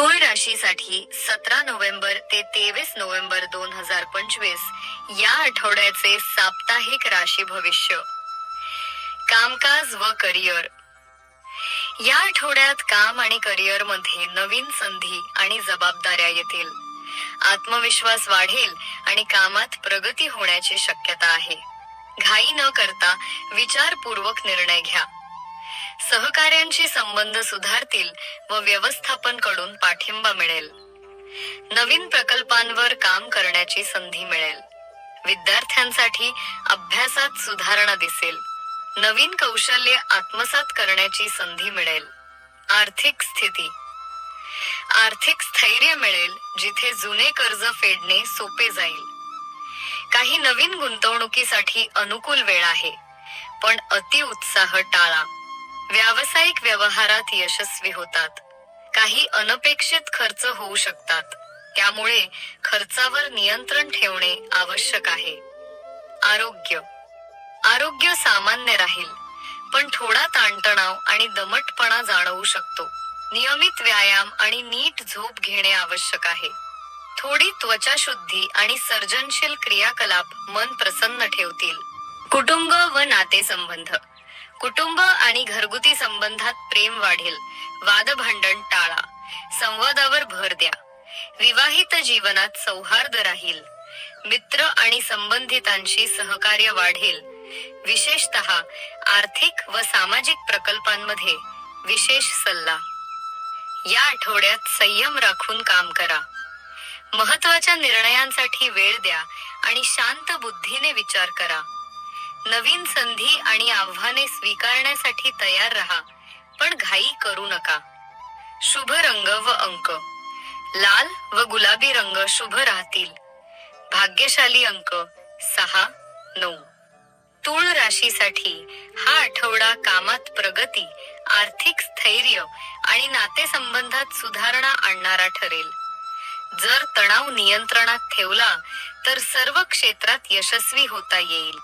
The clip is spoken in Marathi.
तूळ राशीसाठी सतरा नोव्हेंबर ते तेवीस नोव्हेंबर दोन हजार पंचवीस या आठवड्याचे साप्ताहिक राशी भविष्य. कामकाज व करिअर. या आठवड्यात काम आणि करिअरमध्ये नवीन संधी आणि जबाबदाऱ्या येतील. आत्मविश्वास वाढेल आणि कामात प्रगती होण्याची शक्यता आहे. घाई न करता विचारपूर्वक निर्णय घ्या. सहकार्यांशी संबंध सुधारतील व व्यवस्थापनकडून पाठिंबा मिळेल. नवीन प्रकल्पांवर काम करण्याची संधी मिळेल. विद्यार्थ्यांसाठी अभ्यासात सुधारणा दिसेल. नवीन कौशल्य आत्मसात करण्याची संधी मिळेल. आर्थिक स्थिती. आर्थिक स्थैर्य मिळेल जिथे जुने कर्ज फेडणे सोपे जाईल. काही नवीन गुंतवणुकीसाठी अनुकूल वेळ आहे पण अति उत्साह टाळा. व्यावसायिक व्यवहारात यशस्वी होतात. काही अनपेक्षित खर्च होऊ शकतात. त्यामुळे खर्चावर नियंत्रण ठेवणे आवश्यक आहे. आरोग्य. आरोग्य सामान्य राहील पण थोडा ताणतणाव आणि दमटपणा जाणवू शकतो. नियमित व्यायाम आणि नीट झोप घेणे आवश्यक आहे. थोडी त्वचा शुद्धी आणि सर्जनशील क्रियाकलाप मन प्रसन्न ठेवतील. कुटुंब व नातेसंबंध. कुटुंब आणि घरगुती संबंधात प्रेम वाढेल. वादभांडण टाळा. संवादावर भर द्या. विवाहित जीवनात सौहार्द राहील. मित्र आणि संबंधितांशी सहकार्य वाढेल. विशेषतः आर्थिक व सामाजिक प्रकल्पांमध्ये विशेष सल्ला. या आठवड्यात संयम राखून काम करा. महत्त्वाच्या निर्णयांसाठी वेळ द्या आणि शांत बुद्धीने विचार करा. नवीन संधी आणि आव्हाने स्वीकारण्यासाठी तयार राहा पण घाई करू नका. शुभ रंग व अंक. लाल व गुलाबी रंग शुभ राहतील. भाग्यशाली अंक सहा नऊ. तूळ राशीसाठी हा आठवडा कामात प्रगती आर्थिक स्थैर्य आणि नातेसंबंधात सुधारणा आणणारा ठरेल. जर तणाव नियंत्रणात ठेवला तर सर्व क्षेत्रात यशस्वी होता येईल.